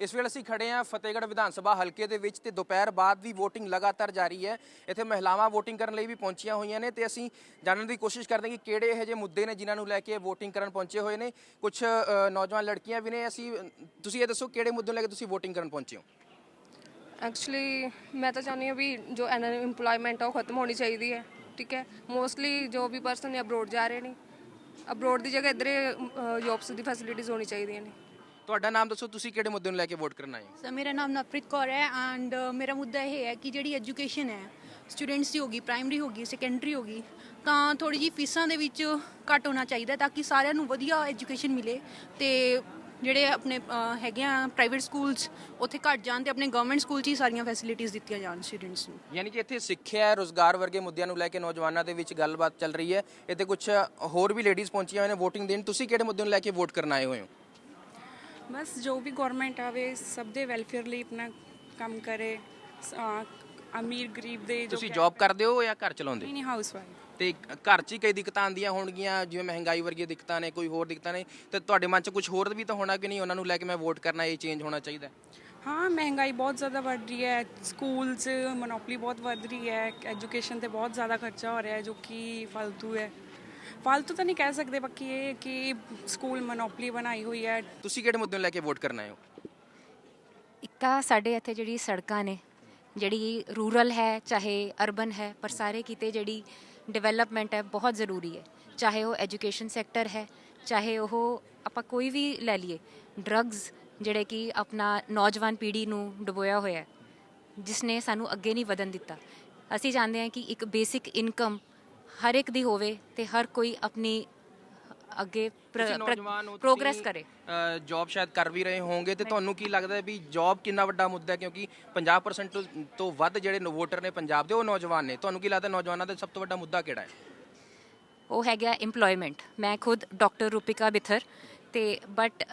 ਇਸ ਵੇਲੇ ਅਸੀਂ ਖੜੇ ਹਾਂ ਫਤਿਹਗੜ੍ਹ ਵਿਧਾਨ ਸਭਾ ਹਲਕੇ ਦੇ ਵਿੱਚ ਤੇ ਦੁਪਹਿਰ ਬਾਅਦ ਵੀ VOTING ਲਗਾਤਾਰ ਜਾਰੀ ਹੈ। ਇੱਥੇ ਮਹਿਲਾਵਾਂ VOTING ਕਰਨ ਲਈ ਵੀ ਪਹੁੰਚੀਆਂ ਹੋਈਆਂ ਨੇ ਤੇ ਅਸੀਂ ਜਾਣਨ ਦੀ ਕੋਸ਼ਿਸ਼ ਕਰਦੇ ਹਾਂ ਕਿ ਕਿਹੜੇ ਇਹੋ ਜਿਹੇ ਮੁੱਦੇ ਨੇ ਜਿਨ੍ਹਾਂ ਨੂੰ ਲੈ ਕੇ VOTING ਕਰਨ ਪਹੁੰਚੇ ਹੋਏ ਨੇ। ਕੁਝ ਨੌਜਵਾਨ ਲੜਕੀਆਂ ਵੀ ਨੇ, ਅਸੀਂ, ਤੁਸੀਂ ਇਹ ਦੱਸੋ ਕਿਹੜੇ ਮੁੱਦੇ ਨੂੰ ਲੈ ਕੇ ਤੁਸੀਂ VOTING ਕਰਨ ਪਹੁੰਚੇ ਹੋ? ਐਕਚੁਅਲੀ ਮੈਂ ਤਾਂ ਚਾਹੁੰਦੀ ਹਾਂ ਵੀ ਜੋ ਅਨਇੰਪਲੋਇਮੈਂਟ ਆ ਉਹ ਖਤਮ ਹੋਣੀ ਚਾਹੀਦੀ ਹੈ, ਠੀਕ ਹੈ? ਮੋਸਟਲੀ ਜੋ ਵੀ ਪਰਸਨ ਨੇ ਅਬਰੋਡ ਜਾ ਰਹੇ ਨੇ ਅਬਰੋਡ ਦੀ ਜਗ੍ਹਾ ਇੱਧਰੇ ਜੌਬਸ ਦੀ ਫੈਸਿਲਿਟੀਜ਼ ਹੋਣੀ ਚਾਹੀਦੀਆਂ ਨੇ। ਤੁਹਾਡਾ ਨਾਮ ਦੱਸੋ ਤੁਸੀਂ ਕਿਹੜੇ ਮੁੱਦੇ ਨੂੰ ਲੈ ਕੇ ਵੋਟ ਕਰਨ ਆਏ ਹੋ? ਸਰ ਮੇਰਾ ਨਾਮ ਨਵਪ੍ਰੀਤ ਕੌਰ ਹੈ ਐਂਡ ਮੇਰਾ ਮੁੱਦਾ ਇਹ ਹੈ ਕਿ ਜਿਹੜੀ ਐਜੂਕੇਸ਼ਨ ਹੈ ਸਟੂਡੈਂਟਸ ਦੀ ਹੋਗੀ ਪ੍ਰਾਇਮਰੀ ਹੋਗੀ ਸੈਕੰਡਰੀ ਹੋਗੀ ਤਾਂ ਥੋੜੀ ਜੀ ਫੀਸਾਂ ਦੇ ਵਿੱਚ ਘੱਟ ਹੋਣਾ ਚਾਹੀਦਾ ਤਾਂ ਕਿ ਸਾਰਿਆਂ ਨੂੰ ਵਧੀਆ ਐਜੂਕੇਸ਼ਨ ਮਿਲੇ ਤੇ ਜਿਹੜੇ ਆਪਣੇ ਹੈਗੇ ਆ ਪ੍ਰਾਈਵੇਟ ਸਕੂਲਸ ਉੱਥੇ ਘੱਟ ਜਾਣ ਤੇ ਆਪਣੇ ਗਵਰਨਮੈਂਟ ਸਕੂਲ 'ਚ ਹੀ ਸਾਰੀਆਂ ਫੈਸਿਲਿਟੀਆਂ ਦਿੱਤੀਆਂ ਜਾਣ ਸਟੂਡੈਂਟਸ ਨੂੰ। ਯਾਨੀ ਕਿ ਇੱਥੇ ਸਿੱਖਿਆ ਰੋਜ਼ਗਾਰ ਵਰਗੇ ਮੁੱਦਿਆਂ ਨੂੰ ਲੈ ਕੇ ਨੌਜਵਾਨਾਂ ਦੇ ਵਿੱਚ ਗੱਲਬਾਤ ਚੱਲ ਰਹੀ ਹੈ। ਇੱਥੇ ਕੁਝ ਹੋਰ ਵੀ ਲੇਡੀਜ਼ ਪਹੁੰਚੀਆਂ ਹੋਈਆਂ ਨੇ VOTING ਦੇਣ। ਤੁਸੀਂ ਕਿਹੜੇ ਮੁੱਦੇ ਨੂੰ ਲੈ ਕੇ ਵੋਟ ਕਰਨ ਆਏ ਹੋਏ ਹੋ? ਬਸ ਜੋ ਵੀ ਗਵਰਨਮੈਂਟ ਆਵੇ ਸਭ ਦੇ ਵੈਲਫੇਅਰ ਲਈ ਆਪਣਾ ਕੰਮ ਕਰੇ। ਅਹ ਅਮੀਰ ਗਰੀਬ ਦੇ ਜੋ ਤੁਸੀਂ ਜੌਬ ਕਰਦੇ ਹੋ ਜਾਂ ਘਰ ਚਲਾਉਂਦੇ? ਨਹੀਂ ਨਹੀਂ ਹਾਊਸ ਵਾਈਫ ਤੇ ਘਰ 'ਚ ਹੀ ਕਈ ਦਿੱਕਤਾਂ ਆਉਂਦੀਆਂ ਹੋਣਗੀਆਂ ਜਿਵੇਂ ਮਹਿੰਗਾਈ ਵਰਗੀਆਂ ਦਿੱਕਤਾਂ ਨੇ ਕੋਈ ਹੋਰ ਦਿੱਕਤਾਂ ਨੇ। ਤੇ ਤੁਹਾਡੇ ਮਨ 'ਚ ਕੁਝ ਹੋਰ ਵੀ ਤਾਂ ਹੋਣਾ ਕਿ ਨਹੀਂ? ਉਹਨਾਂ ਨੂੰ ਲੈ ਕੇ ਮੈਂ ਵੋਟ ਕਰਨਾ ਇਹ ਚੇਂਜ ਹੋਣਾ ਚਾਹੀਦਾ। ਹੈ। ਹਾਂ ਮਹਿੰਗਾਈ ਬਹੁਤ ਜ਼ਿਆਦਾ ਵੱਧ ਰਹੀ ਹੈ। ਸਕੂਲ 'ਚ ਮੋਨੋਪਲੀ ਬਹੁਤ ਵੱਧ ਰਹੀ ਹੈ। ਐਜੂਕੇਸ਼ਨ ਤੇ ਬਹੁਤ ਜ਼ਿਆਦਾ ਖਰਚਾ ਹੋ ਰਿਹਾ ਹੈ ਜੋ ਕਿ ਫालतू ਹੈ। ਫालतू ਤਾਂ ਨਹੀਂ ਕਹਿ ਸਕਦੇ ਬਾਕੀ ਇਹ ਕਿ ਸਕੂਲ ਮੋਨੋਪਲੀ ਬਣਾਈ ਹੋਈ ਹੈ ਤੁਸੀਂ ਕਿਹੜੇ ਮੁੱਦੇ ਨੂੰ ਲੈ ਕੇ ਵੋਟ ਕਰਨ ਆਏ ਹੋ ਇੱਕ ਤਾਂ ਸਾਡੇ ਇੱਥੇ ਜਿਹੜੀ ਸੜਕਾਂ ਨੇ ਜਿਹੜੀ ਰੂਰਲ ਹੈ ਚਾਹੇ ਅਰਬਨ ਹੈ ਪਰ ਸਾਰੇ ਕਿਤੇ ਜਿਹੜੀ ਡਿਵੈਲਪਮੈਂਟ ਹੈ ਬਹੁਤ ਜ਼ਰੂਰੀ ਹੈ ਚਾਹੇ ਉਹ ਐਜੂਕੇਸ਼ਨ ਸੈਕਟਰ ਹੈ ਚਾਹੇ ਉਹ ਆਪਾਂ ਕੋਈ ਵੀ ਲੈ ਲਈਏ ਡਰੱਗਸ ਜਿਹੜੇ ਕਿ ਆਪਣਾ ਨੌਜਵਾਨ ਪੀੜ੍ਹੀ ਨੂੰ ਡੁਬੋਇਆ ਹੋਇਆ ਹੈ ਜਿਸ ਨੇ ਸਾਨੂੰ ਅੱਗੇ ਨਹੀਂ ਵਧਣ ਦਿੱਤਾ ਅਸੀਂ ਚਾਹੁੰਦੇ ਹਾਂ ਕਿ ਇੱਕ ਬੇਸਿਕ ਇਨਕਮ ਹਰ ਇੱਕ ਦੀ ਹੋਵੇ ਤੇ ਹਰ ਕੋਈ ਆਪਣੀ ਅੱਗੇ ਪ੍ਰੋਗਰੈਸ ਕਰੇ। ਜੌਬ ਸ਼ਾਇਦ ਕਰ ਵੀ ਰਹੇ ਹੋਵੋਗੇ ਤੇ ਤੁਹਾਨੂੰ ਕੀ ਲੱਗਦਾ ਹੈ ਵੀ ਜੌਬ ਕਿੰਨਾ ਵੱਡਾ ਮੁੱਦਾ ਹੈ? ਕਿਉਂਕਿ 50% ਤੋਂ- ਤੋਂ ਵੱਧ ਜਿਹੜੇ ਵੋਟਰ ਨੇ ਪੰਜਾਬ ਦੇ ਉਹ ਨੌਜਵਾਨ ਨੇ। ਤੁਹਾਨੂੰ ਕੀ ਲੱਗਦਾ ਨੌਜਵਾਨਾਂ ਦਾ ਸਭ ਤੋਂ ਵੱਡਾ ਮੁੱਦਾ ਕਿਹੜਾ ਹੈ? ਉਹ ਹੈਗਾ EMPLOYMENT ਮੈਂ ਖੁਦ ਡਾਕਟਰ ਰੂਪਿਕਾ ਬਿਥਰ ਤੇ ਬਟ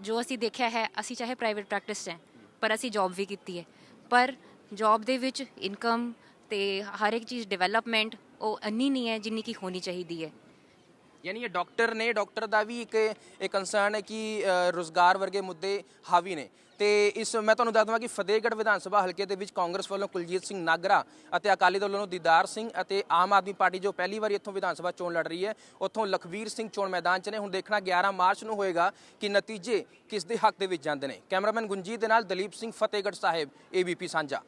ਜੋ ਅਸੀਂ ਦੇਖਿਆ ਹੈ ਅਸੀਂ ਚਾਹੇ ਪ੍ਰਾਈਵੇਟ ਪ੍ਰੈਕਟਿਸ 'ਚ ਹੈ ਪਰ ਅਸੀਂ ਜੌਬ ਵੀ ਕੀਤੀ ਹੈ। ਪਰ ਜੌਬ ਦੇ ਵਿੱਚ ਇਨਕਮ ਤੇ ਹਰ ਇੱਕ ਚੀਜ਼ ਡਿਵੈਲਪਮੈਂਟ ਉਹ ਅੰਨੀ ਨਹੀਂ ਹੈ ਜਿੰਨੀ ਕੀ ਹੋਣੀ ਚਾਹੀਦੀ ਹੈ। ਯਾਨੀ ਇਹ ਡਾਕਟਰ ਨੇ ਡਾਕਟਰ ਦਾ ਵੀ ਇੱਕ ਇਹ ਕੰਸਰਨ ਹੈ ਕਿ ਅ, ਰੋਜ਼ਗਾਰ ਵਰਗੇ ਮੁੱਦੇ ਹਾਵੀ ਨੇ। ਤੇ ਇਸ ਮੈਂ ਤੁਹਾਨੂੰ ਦੱਸ ਦਵਾਂ ਕਿ ਫਤਿਹਗੜ੍ਹ ਵਿਧਾਨ ਸਭਾ ਹਲਕੇ ਦੇ ਵਿੱਚ ਕਾਂਗਰਸ ਵੱਲੋਂ ਕੁਲਜੀਤ ਸਿੰਘ ਨਾਗਰਾ ਅਤੇ ਅਕਾਲੀ ਦਲ ਵੱਲੋਂ ਦੀਦਾਰ ਸਿੰਘ ਅਤੇ ਆਮ ਆਦਮੀ ਪਾਰਟੀ ਜੋ ਪਹਿਲੀ ਵਾਰੀ ਇੱਥੋਂ ਵਿਧਾਨ ਸਭਾ ਚੋਣ ਲੜ ਰਹੀ ਹੈ ਉੱਥੋਂ ਲਖਵੀਰ ਸਿੰਘ ਚੋਣ ਮੈਦਾਨ 'ਚ ਨੇ। ਹੁਣ ਦੇਖਣਾ 11 ਮਾਰਚ ਨੂੰ ਹੋਏਗਾ ਕਿ ਨਤੀਜੇ ਕਿਸ ਦੇ ਹੱਕ ਦੇ ਵਿੱਚ ਜਾਂਦੇ ਨੇ। ਕੈਮਰਾਮੈਨ ਗੁੰਜੀਤ ਦੇ ਨਾਲ ਦਲੀਪ ਸਿੰਘ ਫਤਿਹਗੜ੍ਹ ਸਾਹਿਬ ਏਬੀਪੀ ਸਾਂਝਾ।